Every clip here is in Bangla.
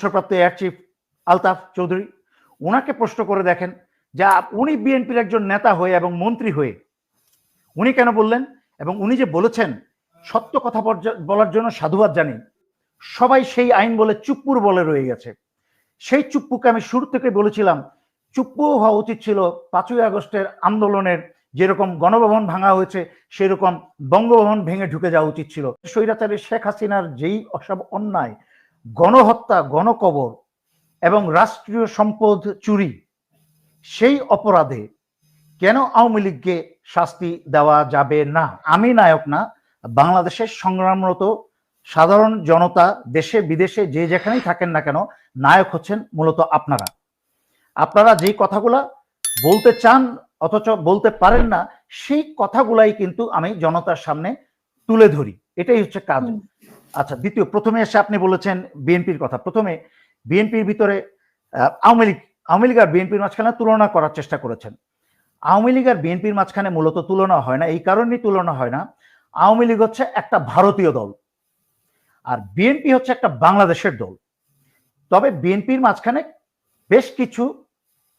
অবসরপ্রাপ্ত এয়ার চিফ আলতাফ চৌধুরী ওনাকে প্রশ্ন করে দেখেন যা উনি বিএনপির একজন নেতা হয়ে এবং মন্ত্রী হয়ে। উনি কেন বললেন এবং উনি যে বলেছেন, সত্য কথা বলার জন্য সাধুবাদ জানি। সবাই সেই আইন বলে চুপ্পুর বলে রয়ে গেছে। সেই চুপ্পুকে আমি শুরু থেকে বলেছিলাম, চুপ্পু হওয়া উচিত ছিল পাঁচই আগস্টের আন্দোলনের যেরকম গণভবন ভাঙা হয়েছে, সেরকম বঙ্গভবন ভেঙে ঢুকে যাওয়া উচিত ছিল। স্বৈরাচারী শেখ হাসিনার যেই অসব অন্যায় গণহত্যা, গণকবর এবং রাষ্ট্রীয় সম্পদ চুরি, সেই অপরাধে কেন আওয়ামী লীগকে শাস্তি দেওয়া যাবে না? আমি নায়ক না, বাংলাদেশের সংগ্রামরত সাধারণ জনতা, দেশে, বিদেশে যে যেখানেই থাকেন না কেন, নায়ক হচ্ছেন মূলত আপনারা। আপনারা যেই কথাগুলা বলতে চান, অথচ বলতে পারেন না, সেই কথাগুলাই কিন্তু আমি জনতার সামনে তুলে ধরি। এটাই হচ্ছে কাজ। আচ্ছা দ্বিতীয়, প্রথমে এসে আপনি বলেছেন বিএনপির কথা। প্রথমে, বিএনপির ভিতরে আওয়ামী লীগ আওয়ামী লীগ আর বিএনপির মাঝখানে তুলনা করার চেষ্টা করেছেন। আওয়ামী লীগ আর বিএনপির মাঝখানে মূলত তুলনা হয় না, এই কারণেই তুলনা হয় না। আওয়ামী লীগ হচ্ছে একটা ভারতীয় দল, আর বিএনপি হচ্ছে একটা বাংলাদেশের দল। তবে বিএনপির মাঝখানে বেশ কিছু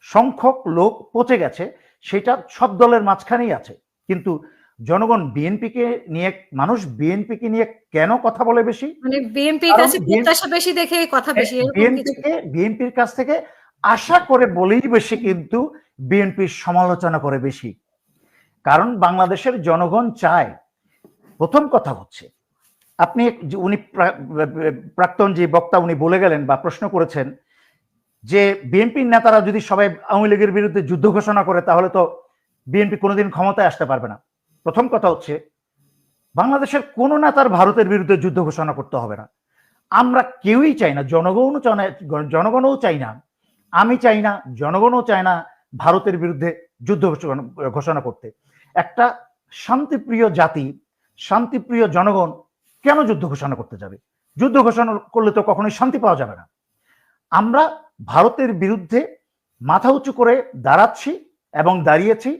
সংখ্যক লোক পচে গেছে, সেটা সব দলের মাঝখানেই আছে। কিন্তু জনগণ বিএনপিকে নিয়ে মানুষ বিএনপিকে নিয়ে কেন কথা বলে বেশি? মানে বিএনপি কাছে প্রত্যাশা বেশি দেখে কথা বেশি বিএনপিকে বিএনপির কাছ থেকে আশা করে বলেই বেশি কিন্তু বিএনপির সমালোচনা করে বেশি। কারণ বাংলাদেশের জনগণ চায়। প্রথম কথা হচ্ছে আপনি উনি প্রাক্তন যে বক্তা উনি বলে গেলেন বা প্রশ্ন করেছেন যে বিএনপির নেতারা যদি সবাই আওয়ামী লীগের বিরুদ্ধে যুদ্ধ ঘোষণা করে তাহলে তো বিএনপি কোনোদিন ক্ষমতায় আসতে পারবে না। প্রথম কথা হচ্ছে, বাংলাদেশের কোনো নেতার ভারতের বিরুদ্ধে যুদ্ধ ঘোষণা করতে হবে না। আমরা কেউই চাই না, জনগণও জনগণও চাই না, আমি চাই না, জনগণও চায় না ভারতের বিরুদ্ধে যুদ্ধ ঘোষণা করতে। একটা শান্তিপ্রিয় জাতি, শান্তিপ্রিয় জনগণ কেন যুদ্ধ ঘোষণা করতে যাবে? যুদ্ধ ঘোষণা করলে তো কখনোই শান্তি পাওয়া যাবে না। আমরা ভারতের বিরুদ্ধে মাথা উঁচু করে দাঁড়াচ্ছি এবং দাঁড়িয়েছি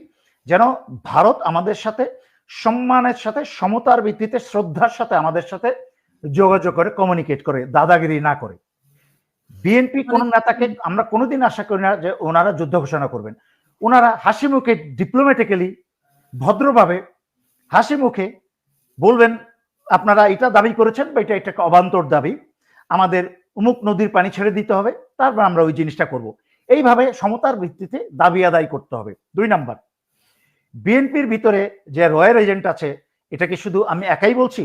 যেন ভারত আমাদের সাথে সম্মানের সাথে সমতার ভিত্তিতে শ্রদ্ধার সাথে আমাদের সাথে যোগাযোগ করে কমিউনিকেট করে দাদাগিরি না করে। বিএনপি কোন নেতাকে আমরা কোনোদিন আশা করি না যে ওনারা যুদ্ধ ঘোষণা করবেন। ওনারা হাসি মুখে ডিপ্লোম্যাটিক্যালি ভদ্রভাবে হাসি মুখে বলবেন আপনারা এটা দাবি করেছেন বা এটা একটা অবান্তর দাবি। আমাদের উমুক নদীর পানি ছেড়ে দিতে হবে তারপর আমরা ওই জিনিসটা করব। এইভাবে সমতার ভিত্তিতে দাবি আদায় করতে হবে। দুই নাম্বার। বিএনপির ভিতরে যে রয়্যাল এজেন্ট আছে, এটা কি শুধু আমি একাই বলছি?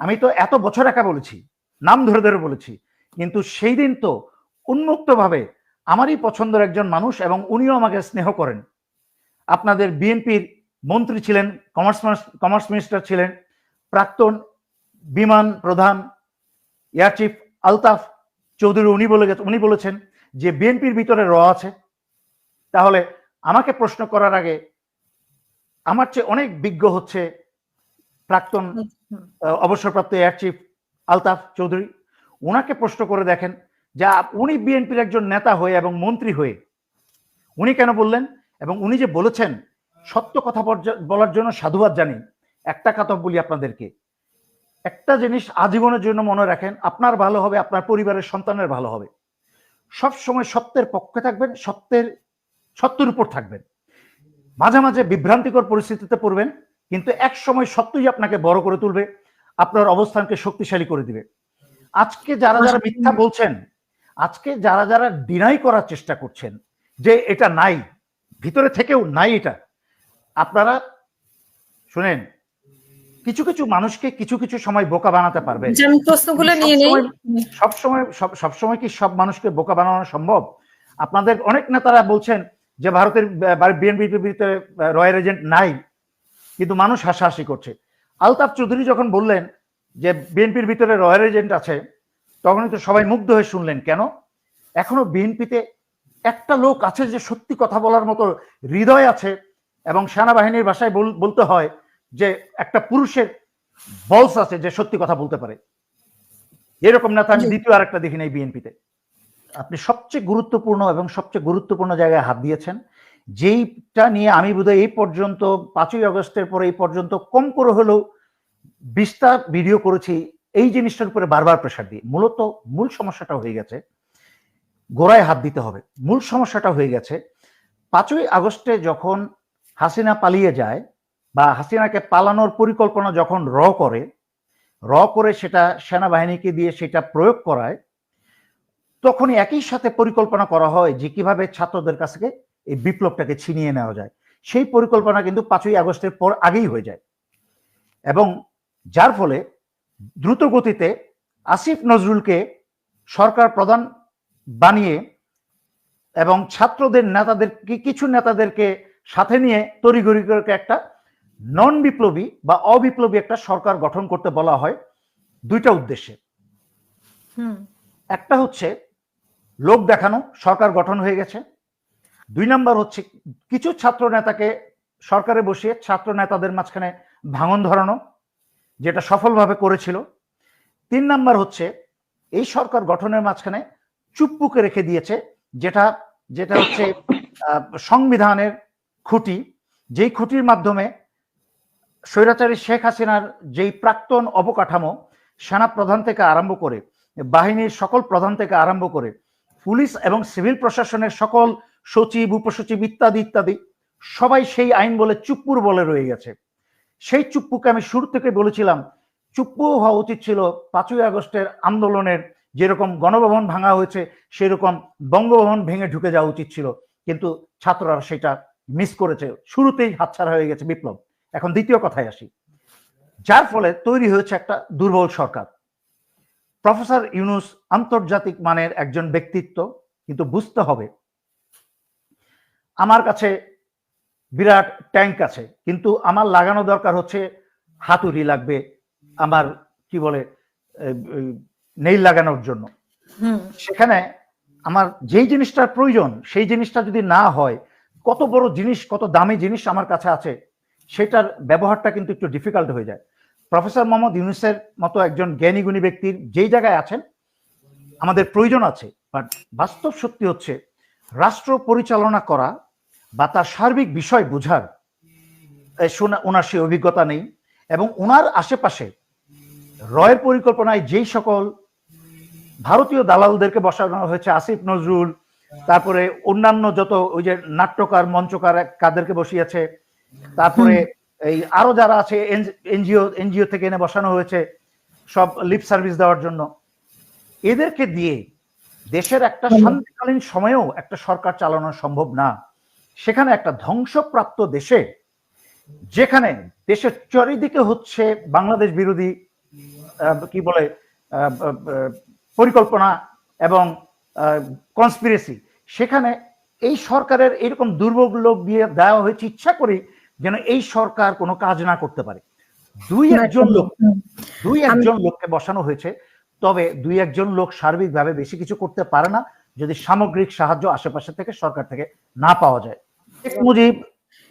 আমি তো এত বছর একা বলেছি, নাম ধরে ধরে বলেছি, কিন্তু সেই দিন তো উন্মুক্তভাবে আমারই পছন্দের একজন মানুষ এবং উনিও আমাকে স্নেহ করেন। আপনাদের বিএনপির মন্ত্রী ছিলেন, কমার্স কমার্স মিনিস্টার ছিলেন, প্রাক্তন বিমান প্রধান, এয়ার চিফ আলতাফ চৌধুরী উনি বলে গেছে, উনি বলেছেন যে বিএনপির ভিতরে র আছে। তাহলে আমাকে প্রশ্ন করার আগে আমার চেয়ে অনেক বিজ্ঞ হচ্ছে প্রাক্তন অবসরপ্রাপ্ত এয়ার চিফ আলতাফ চৌধুরী। ওনাকে প্রশ্ন করে দেখেন যা উনি বিএনপির একজন নেতা হয়ে এবং মন্ত্রী হয়ে উনি কেন বললেন? এবং উনি যে বলেছেন সত্য কথা বলার জন্য সাধুবাদ জানি একটা কথা বলি আপনাদেরকে। একটা জিনিস আজীবনের জন্য মনে রাখেন আপনার ভালো হবে আপনার পরিবারের সন্তানের ভালো হবে। সব সময় সত্যের পক্ষে থাকবেন সত্যের সত্যের উপর থাকবেন। মাঝে মাঝে বিভ্রান্তিকর পরিস্থিতিতে পড়বেন কিন্তু এক সময় সত্যই আপনাকে বড় করে তুলবে আপনার অবস্থানকে শক্তিশালী করে দিবে। আজকে যারা যারা মিথ্যা বলছেন আজকে যারা যারা ডিনাই করার চেষ্টা করছেন যে এটা নাই ভিতরে থেকেও নাই এটা আপনারা শুনেন কিছু কিছু মানুষকে কিছু কিছু সময় বোকা বানাতে প্রশ্নগুলো নিয়ে নেই। সব সময় সব সবসময় কি সব মানুষকে বোকা বানানো সম্ভব? আপনাদের অনেক নেতারা বলছেন যে ভারতের বিএনপির ভিতরে রয়্যাল এজেন্ট নাই কিন্তু মানুষ হাসাহাসি করছে। আলতাফ চৌধুরী যখন বললেন যে বিএনপির ভিতরে রয়্যাল এজেন্ট আছে তখনই তো সবাই মুগ্ধ হয়ে শুনলেন কেন? এখনও বিএনপিতে একটা লোক আছে যে সত্যি কথা বলার মতো হৃদয় আছে এবং সেনাবাহিনীর ভাষায় বল- বলতে হয় যে একটা পুরুষের বলস আছে যে সত্যি কথা বলতে পারে। এরকম নেতা আমি জি। দ্বিতীয় আরেকটা দেখি নাই বিএনপিতে আপনি সবচেয়ে গুরুত্বপূর্ণ এবং সবচেয়ে গুরুত্বপূর্ণ জায়গায় হাত দিয়েছেন। যেইটা নিয়ে আমি বোধহয় এই পর্যন্ত, পাঁচই আগস্টের পরে এই পর্যন্ত কম করে হলেও বিস্তার ভিডিও করেছি, এই জিনিসটার উপরে বারবার প্রেশার দিই মূলত মূল সমস্যাটা হয়ে গেছে, গোড়ায় হাত দিতে হবে। মূল সমস্যাটা হয়ে গেছে, পাঁচই আগস্টে যখন হাসিনা পালিয়ে যায় বা হাসিনাকে পালানোর পরিকল্পনা যখন র করে র করে সেটা সেনাবাহিনীকে দিয়ে সেটা প্রয়োগ করায় তখনই একই সাথে পরিকল্পনা করা হয় যে কীভাবে ছাত্রদের কাছ থেকে এই বিপ্লবটাকে ছিনিয়ে নেওয়া যায়। সেই পরিকল্পনা কিন্তু পাঁচই আগস্টের পর আগেই হয়ে যায়। এবং যার ফলে দ্রুত গতিতে আসিফ নজরুলকে সরকার প্রধান বানিয়ে এবং ছাত্রদের নেতাদের কিছু নেতাদেরকে সাথে নিয়ে তড়িঘড়ি করে একটা নন বিপ্লবী বা অবিপ্লবী একটা সরকার গঠন করতে বলা হয় দুইটা উদ্দেশ্যে। হুম। একটা হচ্ছে লোক দেখানো, সরকার গঠন হয়ে গেছে। দুই নাম্বার হচ্ছে কিছু ছাত্র নেতাকে সরকারে বসিয়ে ছাত্র নেতাদের মাঝখানে ভাঙন ধরানো, যেটা সফলভাবে করেছিল। তিন নাম্বার হচ্ছে এই সরকার গঠনের মাঝখানে চুপ্পুকে রেখে দিয়েছে, যেটা যেটা হচ্ছে সংবিধানের খুঁটি। যেই খুঁটির মাধ্যমে স্বৈরাচারী শেখ হাসিনার যেই প্রাক্তন অবকাঠামো, সেনা প্রধান থেকে আরম্ভ করে, বাহিনীর সকল প্রধান থেকে আরম্ভ করে পুলিশ এবং সিভিল প্রশাসনের সকল সচিব, উপসচিব ইত্যাদি ইত্যাদি, সবাই সেই আইন বলে চুপ্পুর বলে রয়ে গেছে। সেই চুপ্পুকে আমি শুরু থেকে বলেছিলাম, চুপ্পু হওয়া উচিত ছিল পাঁচই আগস্টের আন্দোলনের যেরকম গণভবন ভাঙা হয়েছে, সেরকম বঙ্গভবন ভেঙে ঢুকে যাওয়া উচিত ছিল। কিন্তু ছাত্ররা সেটা মিস করেছে। শুরুতেই হাতছাড়া হয়ে গেছে বিপ্লব। এখন দ্বিতীয় কথায় আসি। যার ফলে তৈরি হয়েছে একটা দুর্বল সরকার। প্রফেসর ইউনুস আন্তর্জাতিক মানের একজন ব্যক্তিত্ব কিন্তু বুঝতে হবে আমার কাছে বিরাট ট্যাঙ্ক আছে কিন্তু আমার লাগানো দরকার হচ্ছে হাতুড়ি লাগবে আমার কি বলে নেইল লাগানোর জন্য। হুম। সেখানে আমার যেই জিনিসটার প্রয়োজন সেই জিনিসটা যদি না হয় কত বড় জিনিস কত দামি জিনিস আমার কাছে আছে সেটার ব্যবহারটা কিন্তু একটু ডিফিকাল্ট হয়ে যায়। প্রফেসর মোহাম্মদ ইউনুসের মতো একজন জ্ঞানী গুণী ব্যক্তির যেই জায়গায় আছেন, আমাদের প্রয়োজন আছে বাট বাস্তব সত্যি হচ্ছে, রাষ্ট্র পরিচালনা করা বা তার সার্বিক বিষয় বোঝার ওনার সেই অভিজ্ঞতা নেই এবং ওনার আশেপাশে রয়ের পরিকল্পনায় যেই সকল ভারতীয় দালালদেরকে বসানো হয়েছে, আসিফ নজরুল, তারপরে অন্যান্য যত ওই যে নাট্যকার, মঞ্চকার কাদেরকে বসিয়েছে, তারপরে এই আরও যারা আছে এনজিও এনজিও থেকে এনে বসানো হয়েছে সব লিপ সার্ভিস দেওয়ার জন্য। এদেরকে দিয়ে দেশের একটা। শান্তিকালীন সময়েও একটা সরকার চালানো সম্ভব না। সেখানে একটা ধ্বংসপ্রাপ্ত দেশে যেখানে দেশের চারিদিকে হচ্ছে বাংলাদেশ বিরোধী কি বলে পরিকল্পনা এবং কনস্পিরেসি সেখানে এই সরকারের এরকম দুর্ভোগ লোক দিয়ে দেওয়া হয়েছে। ইচ্ছা করে যেন এই সরকার কোনো কাজ না করতে পারে। দুই একজন লোক দুই একজন লোককে বসানো হয়েছে তবে দুই একজন লোক সার্বিকভাবে বেশি কিছু করতে পারে না যদি সামগ্রিক সাহায্য আশেপাশে থেকে সরকার থেকে না পাওয়া যায়। শেখ মুজিব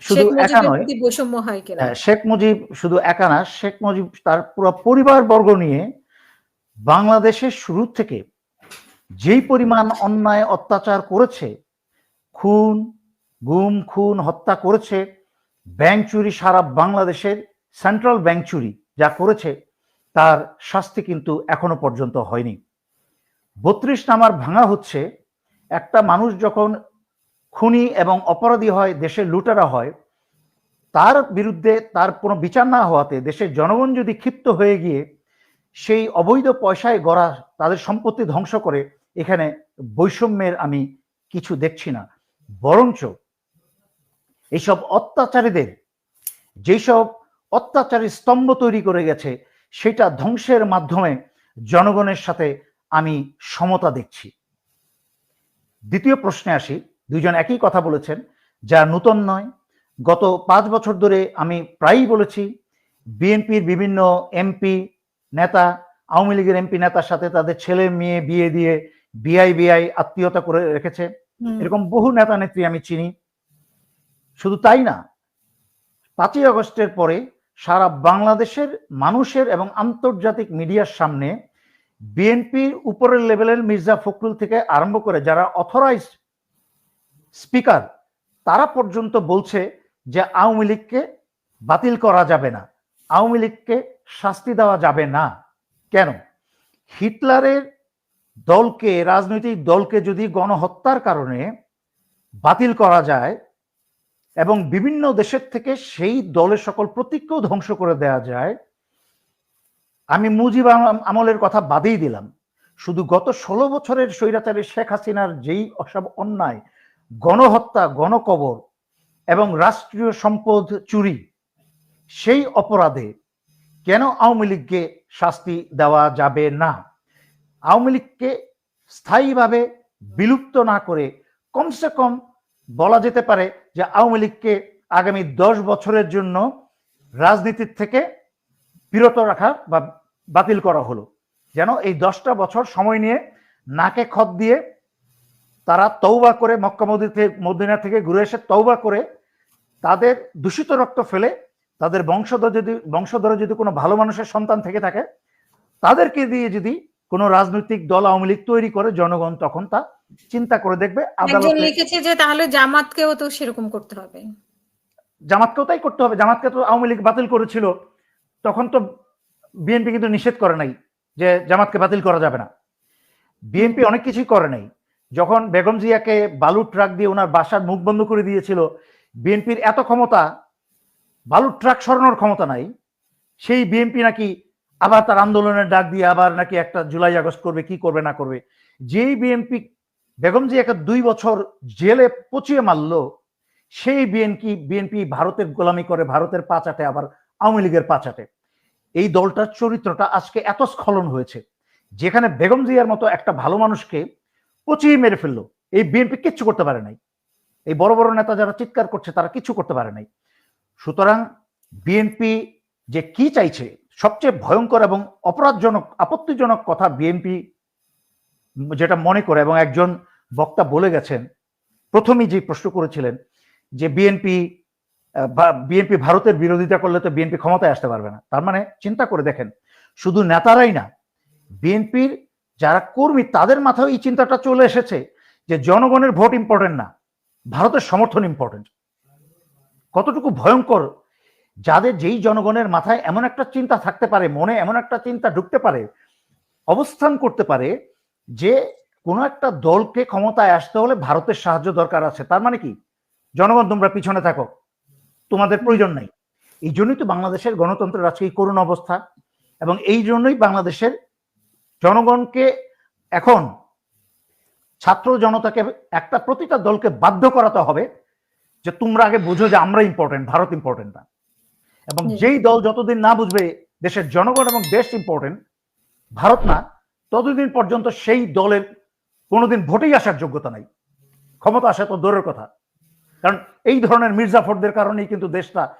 শুধু একা নয় হ্যাঁ, শেখ মুজিব শুধু একা না শেখ মুজিব তার পুরো পরিবার বর্গ নিয়ে বাংলাদেশের শুরু থেকে যেই পরিমাণ অন্যায় অত্যাচার করেছে খুন গুম খুন হত্যা করেছে ব্যাংক চুরি সারা বাংলাদেশের সেন্ট্রাল ব্যাংক চুরি যা করেছে, তার শাস্তি কিন্তু এখনও পর্যন্ত হয়নি। বত্রিশ নামার ভাঙা হচ্ছে, একটা মানুষ যখন খুনি এবং অপরাধী হয়, দেশের লুটেরা হয়, তার বিরুদ্ধে তার কোনো বিচার না হওয়াতে দেশের জনগণ যদি ক্ষিপ্ত হয়ে গিয়ে সেই অবৈধ পয়সায় গড়া তাদের সম্পত্তি ধ্বংস করে, এখানে বৈষম্যের আমি কিছু দেখছি না। বরঞ্চ এইসব অত্যাচারীদের যেসব অত্যাচারী স্তম্ভ তৈরি করে গেছে সেটা ধ্বংসের মাধ্যমে জনগণের সাথে আমি সমতা দেখছি। দ্বিতীয় প্রশ্নে আসি। দুইজন একই কথা বলেছেন যা নূতন নয়। গত পাঁচ বছর ধরে আমি প্রায়ই বলেছি বিএনপির বিভিন্ন এমপি নেতা আওয়ামী লীগের এমপি নেতার সাথে তাদের ছেলে মেয়ে বিয়ে দিয়ে বিআই বিআই আত্মীয়তা করে রেখেছে। এরকম বহু নেতা নেত্রী আমি চিনি। শুধু তাই না, পাঁচই আগস্টের পরে সারা বাংলাদেশের মানুষের এবং আন্তর্জাতিক মিডিয়ার সামনে বিএনপির উপরের লেভেলের মির্জা ফখরুল থেকে আরম্ভ করে যারা অথরাইজড স্পিকার তারা পর্যন্ত বলছে যে আওয়ামী লীগকে বাতিল করা যাবে না, আওয়ামী লীগকে শাস্তি দেওয়া যাবে না। কেন? হিটলারের দলকে, রাজনৈতিক দলকে যদি গণহত্যার কারণে বাতিল করা যায় এবং বিভিন্ন দেশের থেকে সেই দলের সকল প্রতীককেও ধ্বংস করে দেওয়া যায়। আমি মুজিব আমলের কথা বাদেই দিলাম। শুধু গত ষোলো বছরের স্বৈরাচারী শেখ হাসিনার যেই অসব অন্যায়, গণহত্যা, গণকবর এবং রাষ্ট্রীয় সম্পদ চুরি, সেই অপরাধে কেন আওয়ামী লীগকে শাস্তি দেওয়া যাবে না? আওয়ামী লীগকে স্থায়ীভাবে বিলুপ্ত না করে কমসে কম বলা যেতে পারে যে আওয়ামী লীগকে আগামী দশ বছরের জন্য রাজনীতির থেকে বিরত রাখা বা বাতিল করা হলো। যেন এই দশটা বছর সময় নিয়ে নাকে খত দিয়ে তারা তৌবা করে মক্কা মদিতে মদিনা থেকে ঘুরে এসে তৌবা করে তাদের দূষিত রক্ত ফেলে তাদের বংশধর যদি বংশধরে যদি কোনো ভালো মানুষের সন্তান থেকে থাকে, তাদেরকে দিয়ে যদি কোনো রাজনৈতিক দল আওয়ামী লীগ তৈরি করে, জনগণ তখন তা চিন্তা করে দেখবে আদালতে লিখেছে যে তাহলে জামাতকেও তো সেরকম করতে হবে। জামাতকেও তাই করতে হবে। জামাতকে তো আওয়ামী লীগ বাতিল করেছিল। তখন তো বিএনপি কিন্তু নিষেধ করে নাই যে জামাতকে বাতিল করা যাবে না। বিএনপি অনেক কিছুই করে নাই। যখন বেগম জিয়াকে বালু ট্রাক দিয়ে ওনার বাসার মুখ বন্ধ করে দিয়েছিল বিএনপির এত ক্ষমতা বালু ট্রাক সরানোর ক্ষমতা নাই। সেই বিএনপি নাকি আবার তার আন্দোলনের ডাক দিয়ে আবার নাকি একটা জুলাই আগস্ট করবে কি করবে না করবে। যেই বিএনপি বেগম জিয়াকে দুই বছর জেলে পচিয়ে মারল। সেই বিএনপি বিএনপি ভারতের গোলামি করে, ভারতের পাচাটে আবার আওয়ামী লীগের পাচাটে এই দলটার চরিত্রটা আজকে এত স্খলন হয়েছে, যেখানে বেগম জিয়ার মতো একটা ভালো মানুষকে পচিয়ে মেরে ফেলল। এই বিএনপি কিচ্ছু করতে পারে নাই। এই বড় বড় নেতা যারা চিৎকার করছে, তারা কিছু করতে পারে নাই। সুতরাং বিএনপি যে কি চাইছে, সবচেয়ে ভয়ঙ্কর এবং অপরাধজনক, আপত্তিজনক কথা বিএনপি যেটা মনে করে এবং একজন বক্তা বলে গেছেন, প্রথমেই যে প্রশ্ন করেছিলেন যে বিএনপি বিএনপি ভারতের বিরোধিতা করলে তো বিএনপি ক্ষমতায় আসতে পারবে না। তার মানে চিন্তা করে দেখেন, শুধু নেতারাই না বিএনপির যারা কর্মী তাদের মাথায় এই চিন্তাটা চলে এসেছে যে জনগণের ভোট ইম্পর্টেন্ট না, ভারতের সমর্থন ইম্পর্টেন্ট কতটুকু ভয়ঙ্কর, যাদের যেই জনগণের মাথায় এমন একটা চিন্তা থাকতে পারে, মনে এমন একটা চিন্তা ঢুকতে পারে, অবস্থান করতে পারে যে কোনো একটা দলকে ক্ষমতায় আসতে হলে ভারতের সাহায্য দরকার আছে। তার মানে কি? জনগণ তোমরা পিছনে থাকো। তোমাদের প্রয়োজন নাই। এই জন্যই তো বাংলাদেশের গণতন্ত্রের আজকে এই করুণ অবস্থা। এবং এই জন্যই বাংলাদেশের জনগণকে এখন ছাত্র জনতাকে একটা প্রতিটা দলকে বাধ্য করাতে হবে যে তোমরা আগে বুঝো যে আমরা ইম্পর্টেন্ট ভারত ইম্পর্টেন্ট না। এবং যেই দল যতদিন না বুঝবে দেশের জনগণ এবং দেশ ইম্পর্টেন্ট ভারত না ততদিন পর্যন্ত সেই দলের কোনোদিন ভোটেই আসার যোগ্যতা নাই। ক্ষমতা আসা তো দূরের কথা। কারণ এই ধরনের মির্জাফরদের কারণেই কিন্তু দেশটা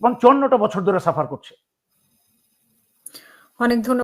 এবং চন্নটা বছর ধরে সাফার করছে। অনেক ধন্যবাদ।